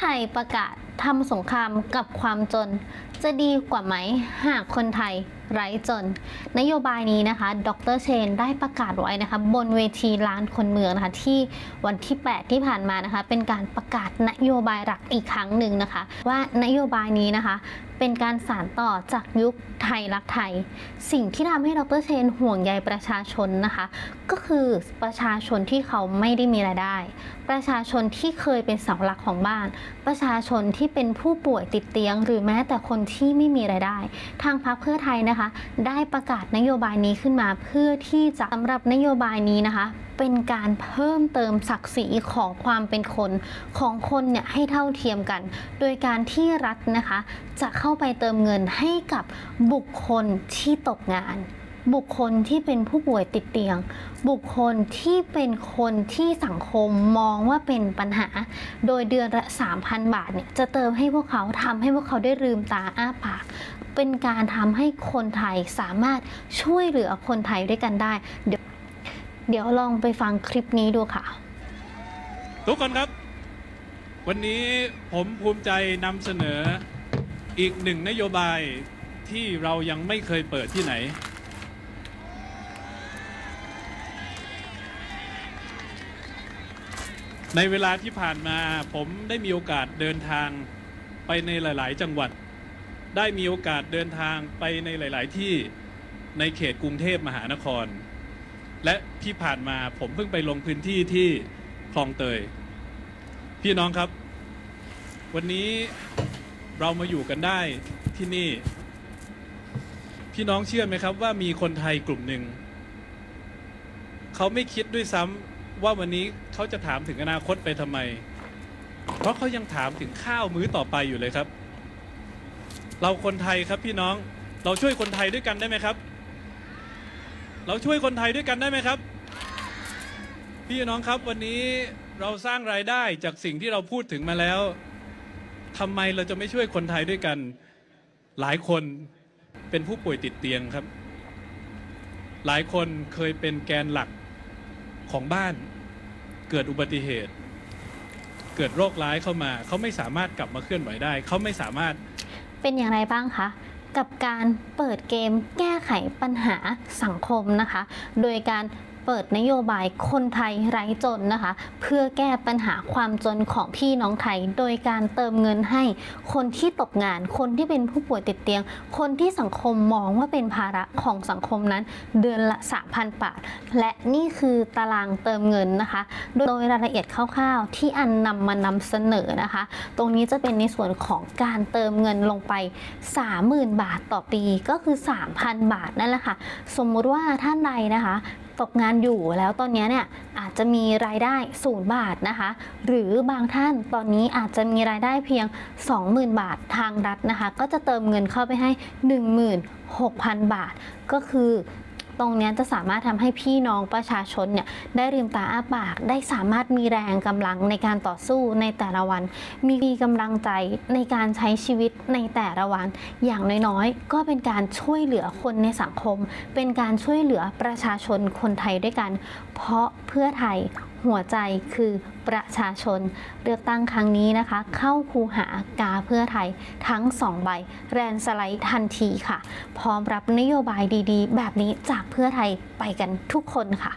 ไทยประกาศทำสงครามกับความจน จะดีกว่าไหมหากคนไทย ไร้จน นโยบายนี้นะคะ ดรเชนได้ประกาศไว้นะคะ บนเวทีล้านคนเมืองนะคะ ที่วันที่ 8 ที่ผ่านมานะคะ เป็นการประกาศนโยบายหลักอีกครั้งหนึ่งนะคะ ว่านโยบายนี้นะคะ เป็นการสานต่อจากยุคไทยรักไทย สิ่งที่ทำให้ดรเชนห่วงใยประชาชนนะคะ ก็คือประชาชนที่เขาไม่ได้มีรายได้ ประชาชนที่เคยเป็นเสาหลักของบ้าน ประชาชนที่เป็นผู้ป่วยติดเตียง หรือแม้แต่คนที่ไม่มีรายได้ ทางพรรคเพื่อไทยนะคะได้ประกาศนโยบายนี้ขึ้นมาเพื่อที่จะสำหรับนโยบายนี้นะคะ เป็นการเพิ่มเติมศักดิ์ศรีของความเป็นคนของคนเนี่ยให้เท่าเทียมกัน โดยการที่รัฐนะคะ จะเข้าไปเติมเงินให้กับบุคคลที่ตกงานบุคคลที่เป็นผู้ป่วยติดเตียง บุคคลที่เป็นคนที่สังคมมองว่าเป็นปัญหา โดยเดือนละ 3,000 บาทเนี่ยจะเติมให้พวกเขาทำให้พวกเขาได้ลืมตาอ้าปาก เป็นการทำให้คนไทยสามารถช่วยเหลือคนไทยด้วยกันได้ เดี๋ยวเดี๋ยวลองไปฟังคลิปนี้ดูค่ะ ทุกคนครับ วันนี้ผมภูมิใจนำเสนออีกหนึ่งนโยบายที่เรายังไม่เคยเปิดที่ไหน ในเวลาที่ผ่านมาผมได้มีโอกาสเดินทางไปในหลาย ๆ จังหวัด ได้มีโอกาสเดินทางไปในหลาย ๆ ที่ในเขตกรุงเทพมหานคร และที่ผ่านมาผมเพิ่งไปลงพื้นที่ที่คลองเตย พี่น้องครับ วันนี้เรามาอยู่กันได้ที่นี่ พี่น้องเชื่อไหมครับว่ามีคนไทยกลุ่มหนึ่ง เขาไม่คิดด้วยซ้ำว่าวันนี้เขาจะถามถึงอนาคตไปทำไม เพราะเขายังถามถึงข้าวมื้อต่อไปอยู่เลยครับ เราคนไทยครับพี่น้องเราช่วยคนไทยด้วยกันได้ไหมครับ เราช่วยคนไทยด้วยกันได้ไหมครับ พี่น้องครับวันนี้เราสร้างรายได้จากสิ่งที่เราพูดถึงมาแล้วทำไมเราจะไม่ช่วยคนไทยด้วยกัน หลายคนเป็นผู้ป่วยติดเตียงครับ หลายคนเคยเป็นแกนหลักของบ้าน เกิดอุบัติเหตุ เกิดโรคร้ายเข้ามา เขาไม่สามารถกลับมาเคลื่อนไหวได้ เขาไม่สามารถ เป็นอย่างไรบ้างคะกับการเปิดเกมแก้ไขปัญหาสังคมนะคะ โดยการ เปิดนโยบายคนไทยไร้จนนะคะ เพื่อแก้ปัญหาความจนของพี่น้องไทย โดยการเติมเงินให้คนที่ตกงาน คนที่เป็นผู้ป่วยติดเตียง คนที่สังคมมองว่าเป็นภาระของสังคมนั้นเดือนละ 3,000 บาท และนี่คือตารางเติมเงินนะคะ โดยรายละเอียดคร่าวๆ ที่อันนำมานำเสนอนะคะ ตรงนี้จะเป็นในส่วนของการเติมเงินลงไป 30,000 บาทต่อปีก็คือ 3,000 บาทนั่นแหละค่ะ สมมุติว่าท่านใดนะคะตกงานอยู่แล้วตอนนี้เนี่ยอาจจะมีรายได้ศูนย์บาทนะคะ หรือบางท่านตอนนี้อาจจะมีรายได้เพียง 20,000 บาททางรัฐนะคะ ก็จะเติมเงินเข้าไปให้ 16,000 บาท ก็คือ ตรงนี้จะสามารถทำให้พี่น้องประชาชนเนี่ยได้ลืมตาอ้าปาก ได้สามารถมีแรงกำลังในการต่อสู้ในแต่ละวัน มีกำลังใจในการใช้ชีวิตในแต่ละวัน อย่างน้อยๆ ก็เป็นการช่วยเหลือคนในสังคม เป็นการช่วยเหลือประชาชนคนไทยด้วยกัน เพราะเพื่อไทย หัวใจคือประชาชน เลือกตั้งครั้งนี้นะคะ เข้าคูหากาเพื่อไทยทั้งสองใบ แรนสไลด์ทันทีค่ะ พร้อมรับนโยบายดีๆ แบบนี้จากเพื่อไทยไปกันทุกคนค่ะ